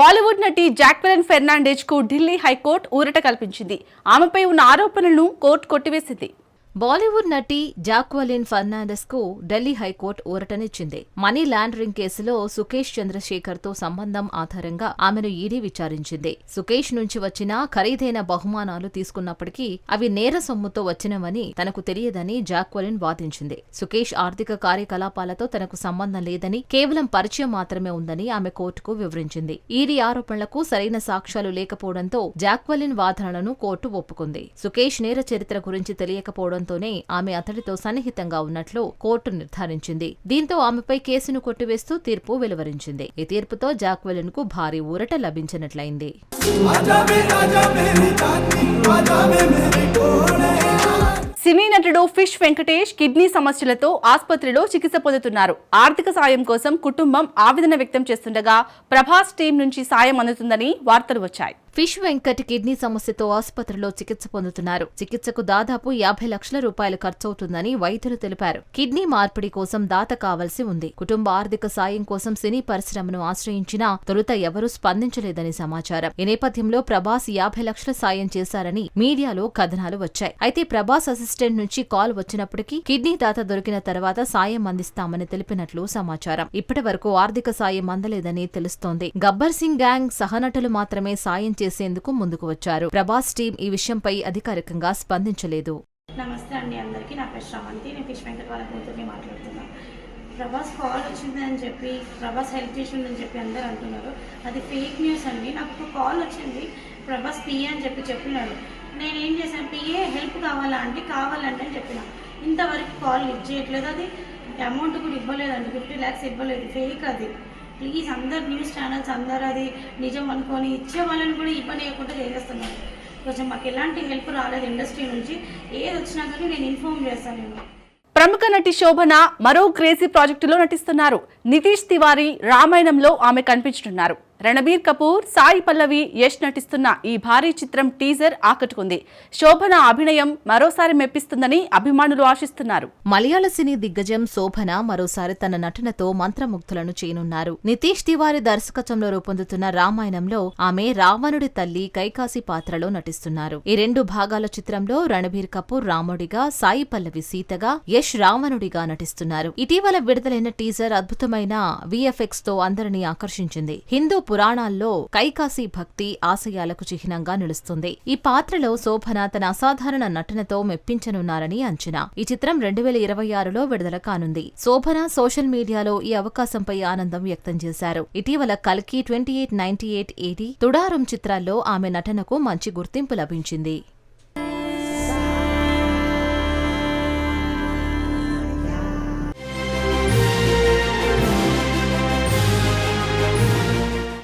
బాలీవుడ్ నటి Jacqueline ఫెర్నాండేజ్కు Delhi high court ఊరట కల్పించింది. ఆమెపై ఉన్న ఆరోపణలను కోర్టు కొట్టివేసింది. బాలీవుడ్ నటి జాక్వలిన్ ఫర్నాండస్కు ఢిల్లీ హైకోర్టు ఊరటనిచ్చింది. మనీ లాండరింగ్ కేసులో సుకేష్ చంద్రశేఖర్తో సంబంధం ఆధారంగా ఆమెను ఈడీ విచారించింది. సుకేష్ నుంచి వచ్చిన ఖరీదైన బహుమానాలు తీసుకున్నప్పటికీ అవి నేర సొమ్ముతో వచ్చినవని తనకు తెలియదని జాక్వలిన్ వాదించింది. సుకేష్ ఆర్థిక కార్యకలాపాలతో తనకు సంబంధం లేదని కేవలం పరిచయం మాత్రమే ఉందని ఆమె కోర్టుకు వివరించింది. ఈడీ ఆరోపణలకు సరైన సాక్ష్యాలు లేకపోవడంతో జాక్వలిన్ వాదనలను కోర్టు ఒప్పుకుంది. సుకేష్ నేర చరిత్ర గురించి తెలియకపోవడం తెలియకపోవడంతోనే ఆమె అతడితో సన్నిహితంగా ఉన్నట్లు కోర్టు నిర్ధారించింది. దీంతో ఆమెపై కేసును కొట్టివేస్తూ తీర్పు వెలువరించింది. ఈ తీర్పుతో జాక్వెలిన్కు భారీ ఊరట లభించినట్లయింది. సినీ నటుడు ఫిష్ వెంకటేష్ కిడ్నీ సమస్యలతో ఆసుపత్రిలో చికిత్స పొందుతున్నారు. ఆర్థిక సాయం కోసం కుటుంబం ఆవేదన వ్యక్తం చేస్తుండగా ప్రభాస్ టీం నుంచి సాయం అందుతుందని వార్తలు వచ్చాయి. ఫిష్ వెంకట్ కిడ్నీ సమస్యతో ఆసుపత్రిలో చికిత్స పొందుతున్నారు. చికిత్సకు దాదాపు యాభై లక్షల రూపాయలు ఖర్చవుతుందని వైద్యులు తెలిపారు. కిడ్నీ మార్పిడి కోసం దాత కావాల్సి ఉంది. కుటుంబ ఆర్థిక సాయం కోసం సినీ పరిశ్రమను ఆశ్రయించినా తొలుత ఎవరూ స్పందించలేదని సమాచారం. ఈ నేపథ్యంలో ప్రభాస్ యాభై లక్షల సాయం చేశారని మీడియాలో కథనాలు వచ్చాయి. అయితే ప్రభాస్ అసిస్టెంట్ నుంచి కాల్ వచ్చినప్పటికీ కిడ్నీ దాత దొరికిన తర్వాత సాయం అందిస్తామని తెలిపినట్లు సమాచారం. ఇప్పటి వరకు ఆర్థిక సాయం అందలేదని తెలుస్తోంది. గబ్బర్ సింగ్ గ్యాంగ్ సహనటులు మాత్రమే సాయం చేసేందుకు ముందుకు వచ్చారు. ప్రభాస్ టీం ఈ విషయంపై అధికారికంగా స్పందించలేదు. నమస్తే అండి అందరికీ. నా పేరు శ్రవంతి. నేను ఫిష్ వెంకట వాళ్ళ కూతుర్ని మాట్లాడుతున్నాను. ప్రభాస్ కాల్ వచ్చిందని చెప్పి ప్రభాస్ హెల్ప్ చేసిందని చెప్పి అందరు అంటున్నారు. అది ఫేక్ న్యూస్ అండి. నాకు ఒక కాల్ వచ్చింది. ప్రభాస్ పిఏ అని చెప్పి చెప్పినాడు. నేను ఏం చేశాను? పిఏ హెల్ప్ కావాలా అంటే కావాలంటే అని చెప్పిన. ఇంతవరకు కాల్ లిఫ్ట్ చేయట్లేదు అది. అమౌంట్ కూడా ఇవ్వలేదండి. ఫిఫ్టీ ల్యాక్స్ ఇవ్వలేదు. ఫేక్ అది. ప్లీజ్ అందరు న్యూస్ ఛానల్స్ అందరు అది నిజం అనుకొని ఇచ్చే వాళ్ళని కూడా ఇవ్వనీయకుండా చేసేస్తున్నారు. కొంచెం మాకు ఎలాంటి హెల్ప్ రాలేదు ఇండస్ట్రీ నుంచి. ఏది వచ్చినా కానీ నేను ఇన్ఫార్మ్ చేస్తాను నేను. ప్రముఖ నటి శోభన మరో క్రేజీ ప్రాజెక్టులో నటిస్తున్నారు. నితీష్ తివారీ రామాయణంలో ఆమె కనిపించనున్నారు. రణబీర్ కపూర్ సాయి పల్లవి యష్ నటిస్తున్న ఈ భారీ చిత్రం టీజర్ ఆకట్టుకుంది. శోభన అభినయం మరోసారి మెప్పిస్తుందని అభిమానులు ఆశిస్తున్నారు. మలయాళ సినీ దిగ్గజం శోభన మరోసారి తన నటనతో మంత్రముగ్ధులను చేయనున్నారు. నితీష్ తివారి దర్శకత్వంలో రూపొందుతున్న రామాయణంలో ఆమె రావణుడి తల్లి కైకాసి పాత్రలో నటిస్తున్నారు. ఈ రెండు భాగాల చిత్రంలో రణబీర్ కపూర్ రాముడిగా సాయి పల్లవి సీతగా యష్ రావణుడిగా నటిస్తున్నారు. ఇటీవల విడుదలైన టీజర్ అద్భుతమైన విఎఫ్ఎక్స్తో అందరినీ ఆకర్షించింది. హిందూ పురాణాల్లో కైకాసి భక్తి ఆశయాలకు చిహ్నంగా నిలుస్తుంది. ఈ పాత్రలో శోభన తన అసాధారణ నటనతో మెప్పించనున్నారని అంచనా. ఈ చిత్రం రెండు వేల ఇరవై ఆరులో విడుదల కానుంది. శోభన సోషల్ మీడియాలో ఈ అవకాశంపై ఆనందం వ్యక్తం చేశారు. ఇటీవల కల్కి twenty eight ninety eight AD Thudarum చిత్రాల్లో ఆమె నటనకు మంచి గుర్తింపు లభించింది.